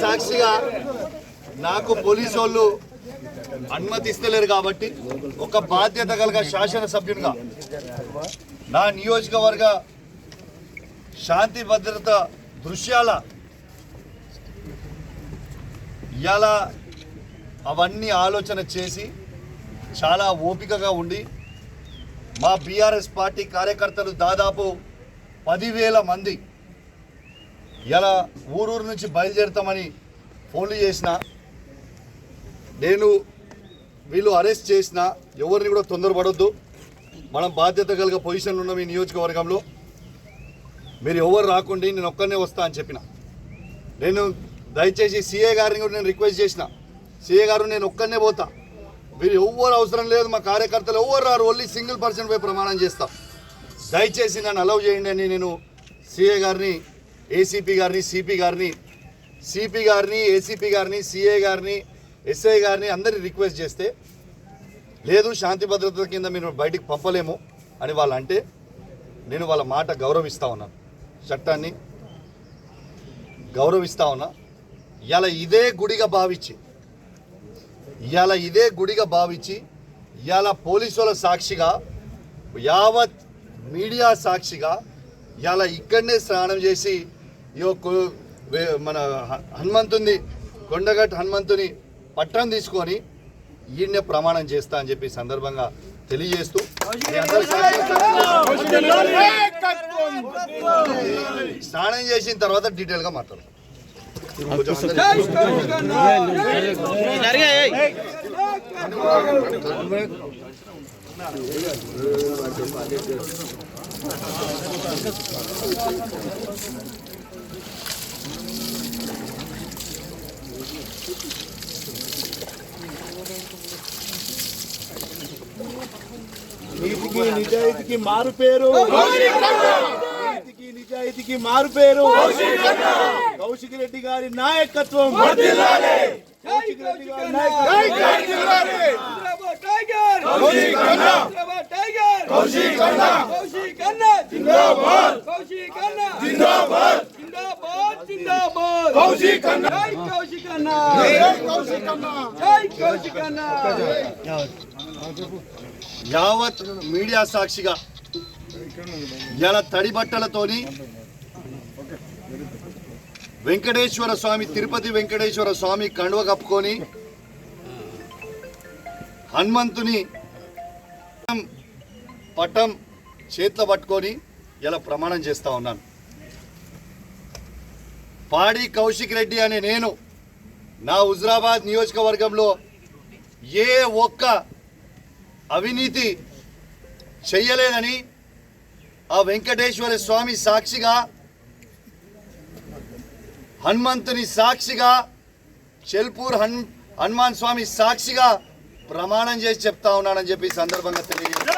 సాక్షిగా నాకు పోలీసు వాళ్ళు అనుమతిస్తలేరు కాబట్టి ఒక బాధ్యత కలగ శాసనసభ్యునిగా నా నియోజకవర్గ శాంతి భద్రత దృశ్యాల ఇలా అవన్నీ ఆలోచన చేసి చాలా ఓపికగా ఉండి మా బీఆర్ఎస్ పార్టీ కార్యకర్తలు దాదాపు పదివేల మంది ఇలా ఊరూరు నుంచి బయలుదేరుతామని ఫోన్లు చేసిన నేను వీళ్ళు అరెస్ట్ చేసిన ఎవరిని కూడా తొందరపడొద్దు. మనం బాధ్యత కలిగ పొజిషన్లో ఉన్నాం ఈ నియోజకవర్గంలో. మీరు ఎవరు రాకుండి నేను ఒక్కనే వస్తా అని చెప్పిన. నేను దయచేసి సీఏ గారిని కూడా నేను రిక్వెస్ట్ చేసిన. సీఏ గారు నేను ఒక్కనే పోతా. మీరు ఎవ్వరు అవసరం లేదు మా కార్యకర్తలు ఎవ్వరు రారు ఓన్లీ సింగిల్ పర్సన్ పై ప్రమాణం చేస్తాం. దయచేసి నన్ను అలౌ చేయండి అని నేను సీఏ గారిని ఏసీపీ గారిని సిపి గారిని సిపి గారిని ఏసీపీ గారిని సిఏ గారిని ఎస్ఐ గారిని అందరిని రిక్వెస్ట్ చేస్తే లేదు శాంతి భద్రత కింద మీరు బయటికి పంపలేము అని వాళ్ళు అంటే నేను వాళ్ళ మాట గౌరవిస్తా ఉన్నాను చట్టాన్ని గౌరవిస్తా ఉన్నా. ఇలా ఇదే గుడిగా భావించి ఇవాళ ఇదే గుడిగా భావించి ఇవాళ పోలీసుల సాక్షిగా యావత్ మీడియా సాక్షిగా ఇవాళ ఇక్కడనే స్నానం చేసి ఈ వే- మన హనుమంతుని కొండగట్టు హనుమంతుని పట్టణం తీసుకొని ఈయన్నే ప్రమాణం చేస్తా అని చెప్పి సందర్భంగా తెలియజేస్తూ స్నానం చేసిన తర్వాత డీటెయిల్గా మాట్లాడతాం నీతికి నిజాయితీకి మారు పేరు నీతికి నిజాయితీకి మారు పేరు కౌశిక్ రెడ్డి గారి నాయకత్వం కౌశిక్ రెడ్డి గారి నాయకత్వం యావత్ మీడియా సాక్షిగా ఇలా తడి బట్టలతోని వెంకటేశ్వర స్వామి తిరుపతి వెంకటేశ్వర స్వామి కండువ కప్పుకొని హనుమంతుని పటం చేతిలో పట్టుకొని ఇలా ప్రమాణం చేస్తా ఉన్నాను. పాడి కౌశిక్ రెడ్డి అనే నేను నా హుజరాబాద్ నియోజకవర్గంలో ఏ ఒక్క అవినీతి చెయ్యలేదని ఆ వెంకటేశ్వర స్వామి సాక్షిగా హనుమంతుని సాక్షిగా చెల్పూర్ హన్ హనుమాన్ స్వామి సాక్షిగా ప్రమాణం చేసి చెప్తా ఉన్నానని చెప్పి ఈ సందర్భంగా తెలియజేస్తాను